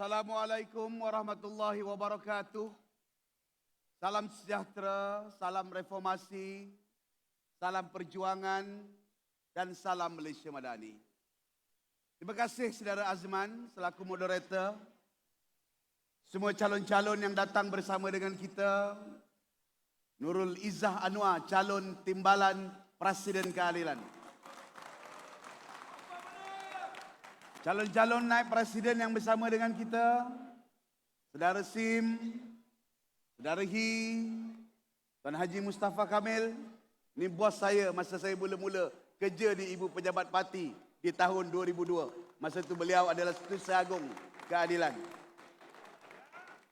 Assalamualaikum warahmatullahi wabarakatuh. Salam sejahtera, salam reformasi, salam perjuangan dan salam Malaysia Madani. Terima kasih saudara Azman selaku moderator. Semua calon-calon yang datang bersama dengan kita. Nurul Izzah Anwar, calon timbalan Presiden Keadilan. Calon-calon naik presiden yang bersama dengan kita, Saudara Sim, Saudara Hi, Tuan Haji Mustafa Kamil, ni bos saya masa saya mula-mula kerja di Ibu Pejabat Parti di tahun 2002. Masa itu beliau adalah Setiausaha Agung Keadilan.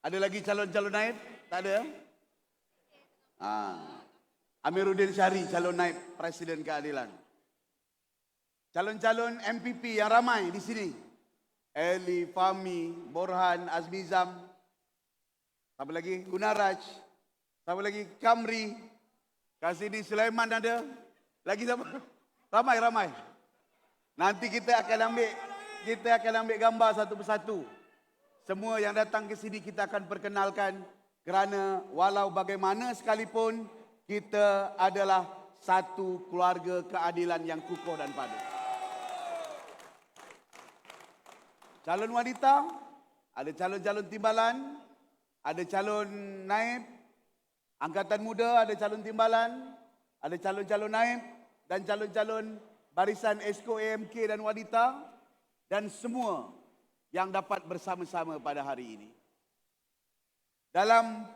Ada lagi calon-calon naib? Tak ada? Ah. Amiruddin Syari calon naib Presiden Keadilan. Calon-calon MPP yang ramai di sini. Eli, Fami, Borhan, Azmizam. Siapa lagi? Gunaraj. Siapa lagi? Kamri. Kasidi Sulaiman ada. Lagi siapa? Ramai, ramai. Nanti kita akan ambil kita akan ambil gambar satu persatu. Semua yang datang ke sini kita akan perkenalkan kerana walau bagaimana sekalipun kita adalah satu keluarga keadilan yang kukuh dan padu. Calon wanita, ada calon-calon timbalan, ada calon naib, angkatan muda ada calon timbalan, ada calon-calon naib dan calon-calon barisan Esko AMK dan wanita dan semua yang dapat bersama-sama pada hari ini. Dalam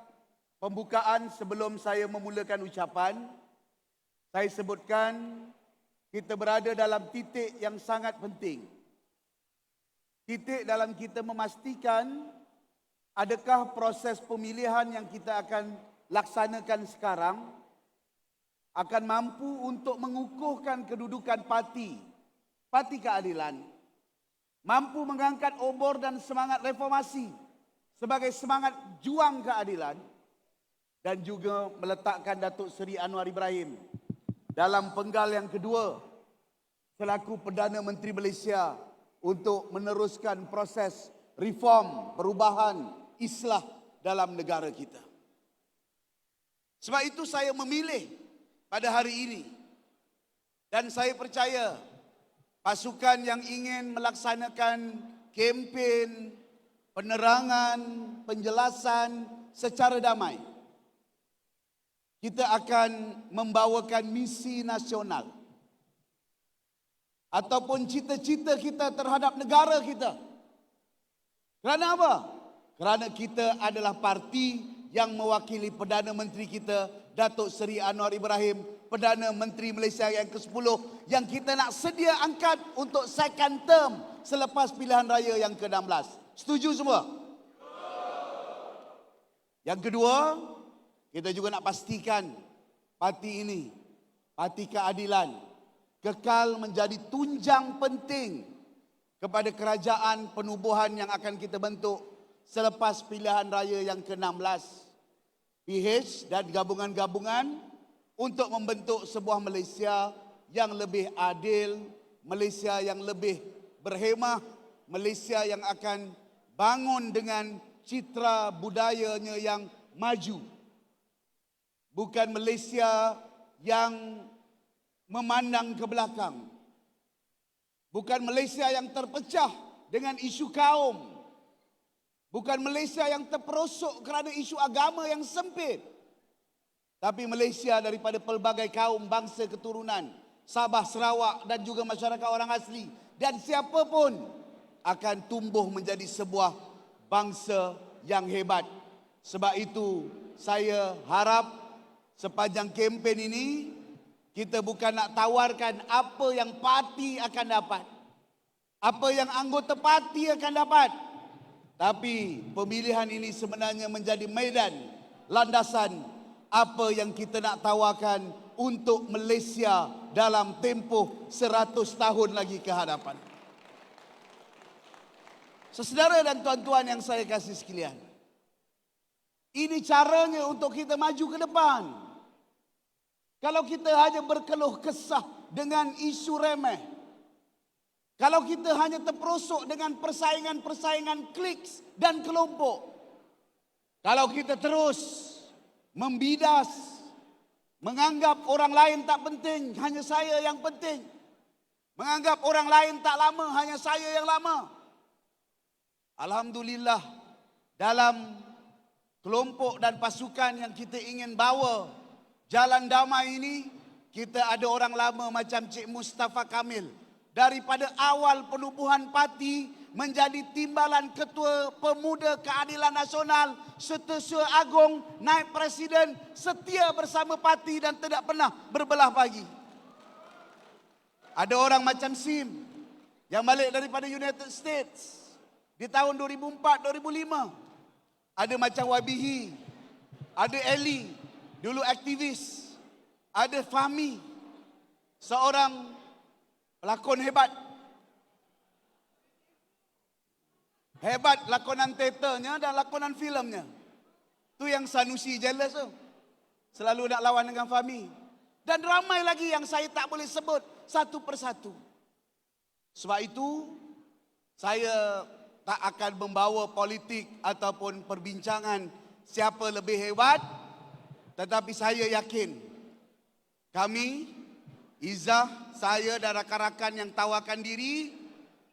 pembukaan sebelum saya memulakan ucapan, saya sebutkan kita berada dalam titik yang sangat penting titik dalam kita memastikan adakah proses pemilihan yang kita akan laksanakan sekarang akan mampu untuk mengukuhkan kedudukan parti parti keadilan mampu mengangkat obor dan semangat reformasi sebagai semangat juang keadilan dan juga meletakkan Datuk Seri Anwar Ibrahim dalam penggal yang kedua selaku Perdana Menteri Malaysia untuk meneruskan proses reform, perubahan, islah dalam negara kita. Sebab itu saya memilih pada hari ini dan saya percaya pasukan yang ingin melaksanakan kempen penerangan, penjelasan secara damai. Kita akan membawakan misi nasional ataupun cita-cita kita terhadap negara kita. Kerana apa? Kerana kita adalah parti yang mewakili Perdana Menteri kita Datuk Seri Anwar Ibrahim, Perdana Menteri Malaysia yang ke-10 yang kita nak sedia angkat untuk second term selepas pilihan raya yang ke-16. Setuju semua? Yang kedua, kita juga nak pastikan parti ini, parti keadilan, kekal menjadi tunjang penting kepada kerajaan penubuhan yang akan kita bentuk selepas pilihan raya yang ke-16. PH dan gabungan-gabungan untuk membentuk sebuah Malaysia yang lebih adil, Malaysia yang lebih berhemah, Malaysia yang akan bangun dengan citra budayanya yang maju. Bukan Malaysia yang memandang ke belakang. Bukan Malaysia yang terpecah dengan isu kaum. Bukan Malaysia yang terperosok kerana isu agama yang sempit. Tapi Malaysia daripada pelbagai kaum bangsa keturunan. Sabah, Sarawak dan juga masyarakat orang asli. Dan siapa pun akan tumbuh menjadi sebuah bangsa yang hebat. Sebab itu saya harap sepanjang kempen ini kita bukan nak tawarkan apa yang parti akan dapat. Apa yang anggota parti akan dapat. Tapi pemilihan ini sebenarnya menjadi medan landasan apa yang kita nak tawarkan untuk Malaysia dalam tempoh 100 tahun lagi ke hadapan. Sesedara dan tuan-tuan yang saya kasih sekalian. Ini caranya untuk kita maju ke depan. Kalau kita hanya berkeluh kesah dengan isu remeh. Kalau kita hanya terperosok dengan persaingan-persaingan kliks dan kelompok. Kalau kita terus membidas, menganggap orang lain tak penting, hanya saya yang penting. Menganggap orang lain tak lama, hanya saya yang lama. Alhamdulillah, dalam kelompok dan pasukan yang kita ingin bawa jalan damai ini, kita ada orang lama macam Cik Mustafa Kamil. Daripada awal penubuhan parti menjadi timbalan ketua pemuda keadilan nasional setelah agung naik presiden setia bersama parti dan tidak pernah berbelah bagi. Ada orang macam Sim yang balik daripada United States di tahun 2004-2005. Ada macam Wabihi, ada Eli, dulu aktivis, ada Fahmi, seorang pelakon hebat. Hebat lakonan teaternya dan lakonan filmnya. Tu yang Sanusi jealous tu. Selalu nak lawan dengan Fahmi. Dan ramai lagi yang saya tak boleh sebut satu persatu. Sebab itu, saya tak akan membawa politik ataupun perbincangan siapa lebih hebat. Tetapi saya yakin, kami, Izzah, saya dan rakan-rakan yang tawarkan diri,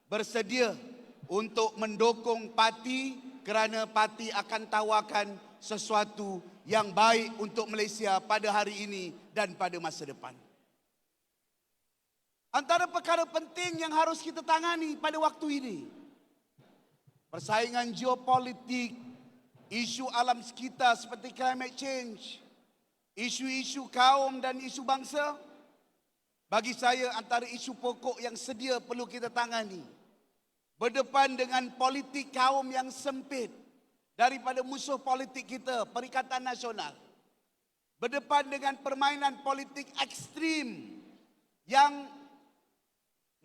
bersedia untuk mendukung parti kerana parti akan tawarkan sesuatu yang baik untuk Malaysia pada hari ini dan pada masa depan. Antara perkara penting yang harus kita tangani pada waktu ini. Persaingan geopolitik, isu alam sekitar seperti climate change, isu-isu kaum dan isu bangsa. Bagi saya antara isu pokok yang sedia perlu kita tangani. Berdepan dengan politik kaum yang sempit daripada musuh politik kita, Perikatan Nasional. Berdepan dengan permainan politik ekstrim yang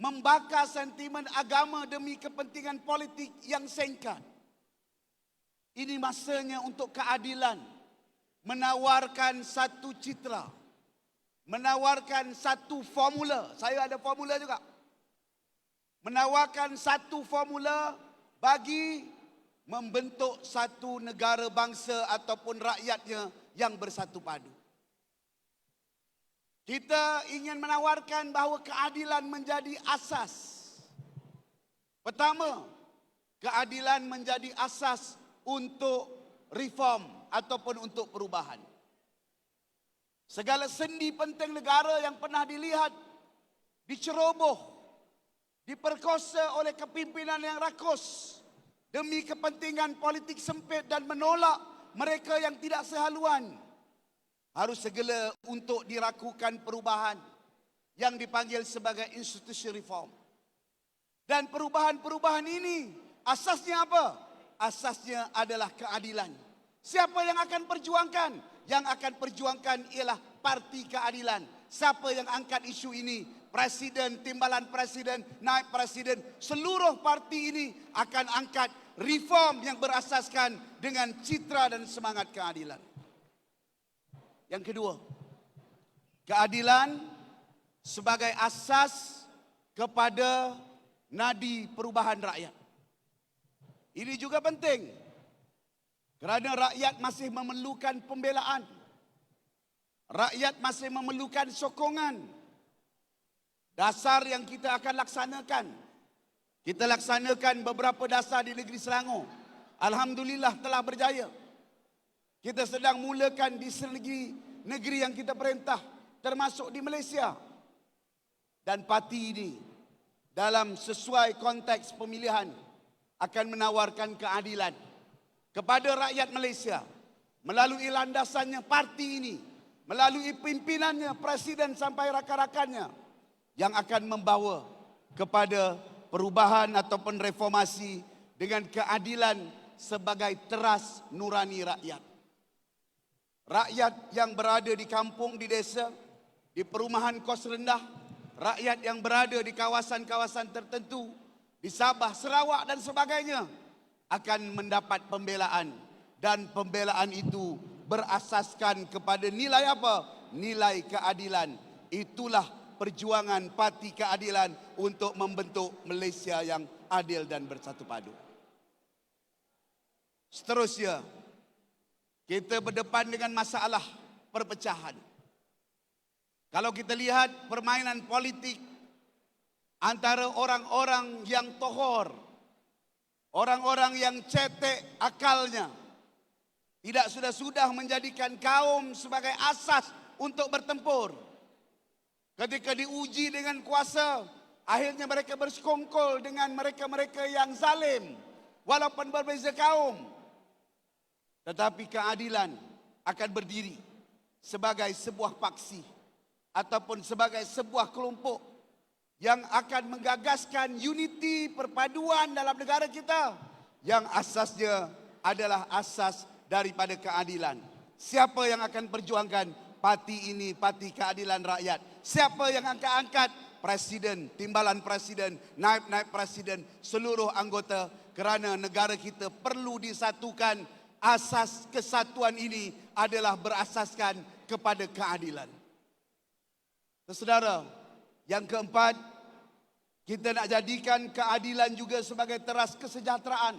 membakar sentimen agama demi kepentingan politik yang singkat. Ini masanya untuk keadilan menawarkan satu citra, menawarkan satu formula. Saya ada formula juga. Menawarkan satu formula bagi membentuk satu negara bangsa ataupun rakyatnya yang bersatu padu. Kita ingin menawarkan bahawa keadilan menjadi asas. Pertama, keadilan menjadi asas untuk reform ataupun untuk perubahan. Segala sendi penting negara yang pernah dilihat diceroboh, diperkosa oleh kepimpinan yang rakus demi kepentingan politik sempit dan menolak mereka yang tidak sehaluan harus segera untuk dirakukan perubahan yang dipanggil sebagai institusi reform. Dan perubahan-perubahan ini asasnya apa? Asasnya adalah keadilan. Siapa yang akan perjuangkan? Yang akan perjuangkan ialah parti keadilan. Siapa yang angkat isu ini? Presiden, timbalan presiden, naik presiden. Seluruh parti ini akan angkat reform yang berasaskan dengan citra dan semangat keadilan. Yang kedua, keadilan sebagai asas kepada nadi perubahan rakyat. Ini juga penting kerana rakyat masih memerlukan pembelaan. Rakyat masih memerlukan sokongan. Dasar yang kita akan laksanakan. Kita laksanakan beberapa dasar di negeri Selangor. Alhamdulillah telah berjaya. Kita sedang mulakan di negeri negeri yang kita perintah termasuk di Malaysia. Dan parti ini dalam sesuai konteks pemilihan akan menawarkan keadilan kepada rakyat Malaysia melalui landasannya parti ini, melalui pimpinannya presiden sampai rakan-rakannya yang akan membawa kepada perubahan ataupun reformasi dengan keadilan sebagai teras nurani rakyat. Rakyat yang berada di kampung, di desa, di perumahan kos rendah, rakyat yang berada di kawasan-kawasan tertentu, di Sabah, Sarawak dan sebagainya akan mendapat pembelaan dan pembelaan itu berasaskan kepada nilai apa? Nilai keadilan. Itulah perjuangan parti keadilan untuk membentuk Malaysia yang adil dan bersatu padu. Seterusnya, kita berdepan dengan masalah perpecahan. Kalau kita lihat permainan politik antara orang-orang yang tohor, orang-orang yang cetek akalnya, tidak sudah-sudah menjadikan kaum sebagai asas untuk bertempur. Ketika diuji dengan kuasa, akhirnya mereka bersekongkol dengan mereka-mereka yang zalim, walaupun berbeza kaum. Tetapi keadilan akan berdiri sebagai sebuah paksi ataupun sebagai sebuah kelompok yang akan menggagaskan unity perpaduan dalam negara kita yang asasnya adalah asas daripada keadilan. Siapa yang akan perjuangkan parti ini, parti keadilan rakyat? Siapa yang akan angkat presiden, timbalan presiden, naib-naib presiden, seluruh anggota kerana negara kita perlu disatukan asas kesatuan ini adalah berasaskan kepada keadilan. Saudara, yang keempat, kita nak jadikan keadilan juga sebagai teras kesejahteraan.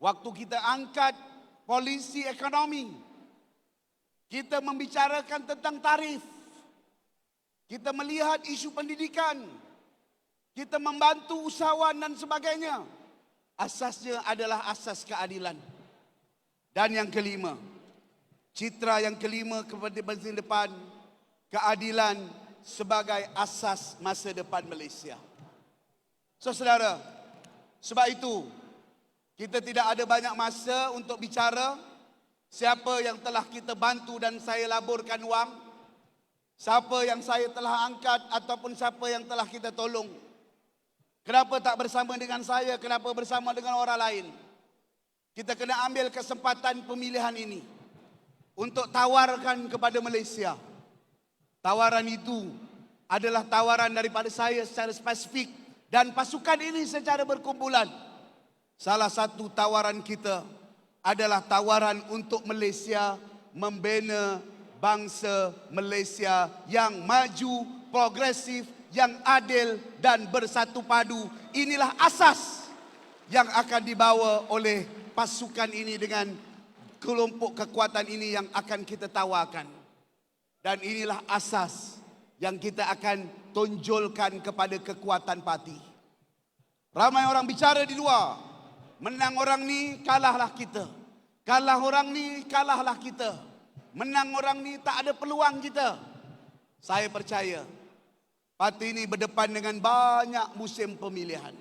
Waktu kita angkat polisi ekonomi, kita membicarakan tentang tarif. Kita melihat isu pendidikan. Kita membantu usahawan dan sebagainya. Asasnya adalah asas keadilan. Dan yang kelima, citra yang kelima kepada masa depan, keadilan sebagai asas masa depan Malaysia. So saudara, sebab itu kita tidak ada banyak masa untuk bicara siapa yang telah kita bantu dan saya laburkan wang, siapa yang saya telah angkat ataupun siapa yang telah kita tolong. Kenapa tak bersama dengan saya, kenapa bersama dengan orang lain? Kita kena ambil kesempatan pemilihan ini untuk tawarkan kepada Malaysia. Tawaran itu adalah tawaran daripada saya secara spesifik dan pasukan ini secara berkumpulan. Salah satu tawaran kita adalah tawaran untuk Malaysia membina bangsa Malaysia yang maju, progresif, yang adil dan bersatu padu. Inilah asas yang akan dibawa oleh pasukan ini dengan kelompok kekuatan ini yang akan kita tawarkan. Dan inilah asas yang kita akan tonjolkan kepada kekuatan parti. Ramai orang bicara di luar, menang orang ni kalahlah kita. Kalah orang ni kalahlah kita. Menang orang ni tak ada peluang kita. Saya percaya parti ini berdepan dengan banyak musim pemilihan.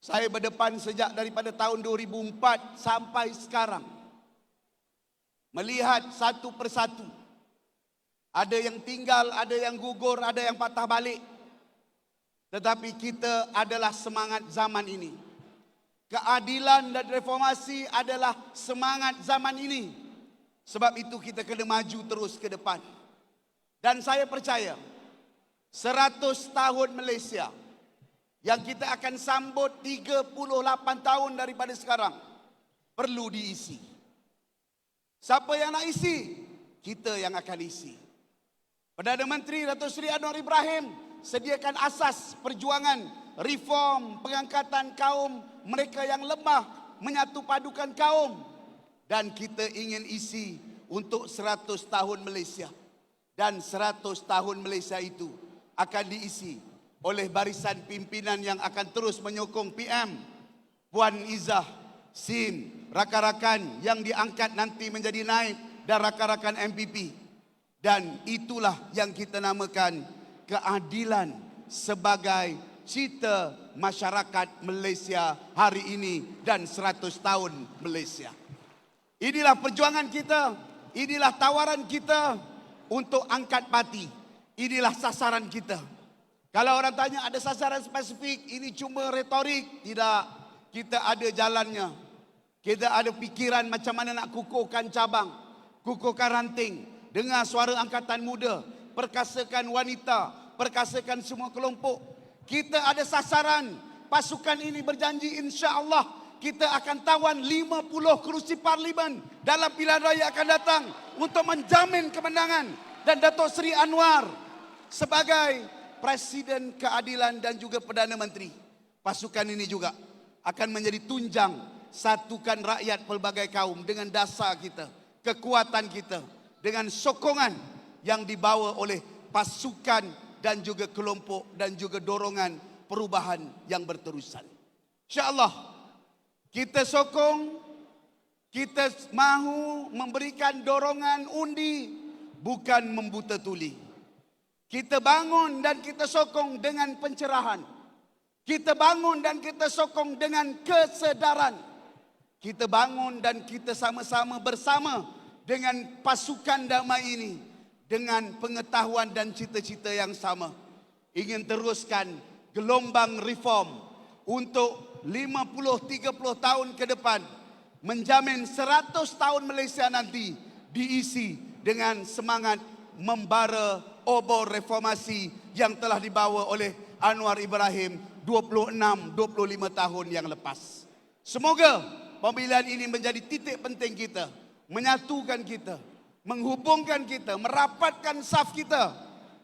Saya berdepan sejak daripada tahun 2004 sampai sekarang. Melihat satu persatu. Ada yang tinggal, ada yang gugur, ada yang patah balik. Tetapi kita adalah semangat zaman ini. Keadilan dan reformasi adalah semangat zaman ini. Sebab itu kita kena maju terus ke depan. Dan saya percaya 100 tahun Malaysia yang kita akan sambut 38 tahun daripada sekarang perlu diisi. Siapa yang nak isi? Kita yang akan isi. Perdana Menteri Datuk Seri Anwar Ibrahim sediakan asas perjuangan reform pengangkatan kaum mereka yang lemah menyatu padukan kaum. Dan kita ingin isi untuk 100 tahun Malaysia. Dan 100 tahun Malaysia itu akan diisi oleh barisan pimpinan yang akan terus menyokong PM Puan Izzah Sim rakan-rakan yang diangkat nanti menjadi naib dan rakan-rakan MPP dan itulah yang kita namakan keadilan sebagai cita masyarakat Malaysia hari ini dan 100 tahun Malaysia. Inilah perjuangan kita, inilah tawaran kita untuk angkat parti. Inilah sasaran kita. Kalau orang tanya ada sasaran spesifik, ini cuma retorik. Tidak, kita ada jalannya. Kita ada fikiran macam mana nak kukuhkan cabang, kukuhkan ranting. Dengar suara angkatan muda, perkasakan wanita, perkasakan semua kelompok. Kita ada sasaran. Pasukan ini berjanji insya Allah kita akan tawan 50 kerusi parlimen dalam pilihan raya akan datang untuk menjamin kemenangan. Dan Datuk Seri Anwar sebagai Presiden Keadilan dan juga Perdana Menteri, pasukan ini juga akan menjadi tunjang satukan rakyat pelbagai kaum dengan dasar kita, kekuatan kita, dengan sokongan yang dibawa oleh pasukan dan juga kelompok dan juga dorongan perubahan yang berterusan. InsyaAllah kita sokong, kita mahu memberikan dorongan undi bukan membuta tuli. Kita bangun dan kita sokong dengan pencerahan. Kita bangun dan kita sokong dengan kesedaran. Kita bangun dan kita sama-sama bersama dengan pasukan damai ini dengan pengetahuan dan cita-cita yang sama. Ingin teruskan gelombang reform untuk 50-30 tahun ke depan menjamin 100 tahun Malaysia nanti diisi dengan semangat membara obor reformasi yang telah dibawa oleh Anwar Ibrahim 26-25 tahun yang lepas. Semoga pemilihan ini menjadi titik penting kita, menyatukan kita, menghubungkan kita, merapatkan saf kita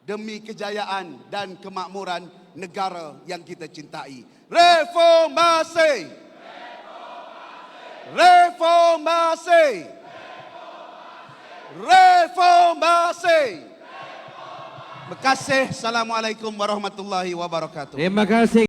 demi kejayaan dan kemakmuran negara yang kita cintai. Reformasi! Reformasi! Reformasi! Terima kasih. Assalamualaikum warahmatullahi wabarakatuh. Terima kasih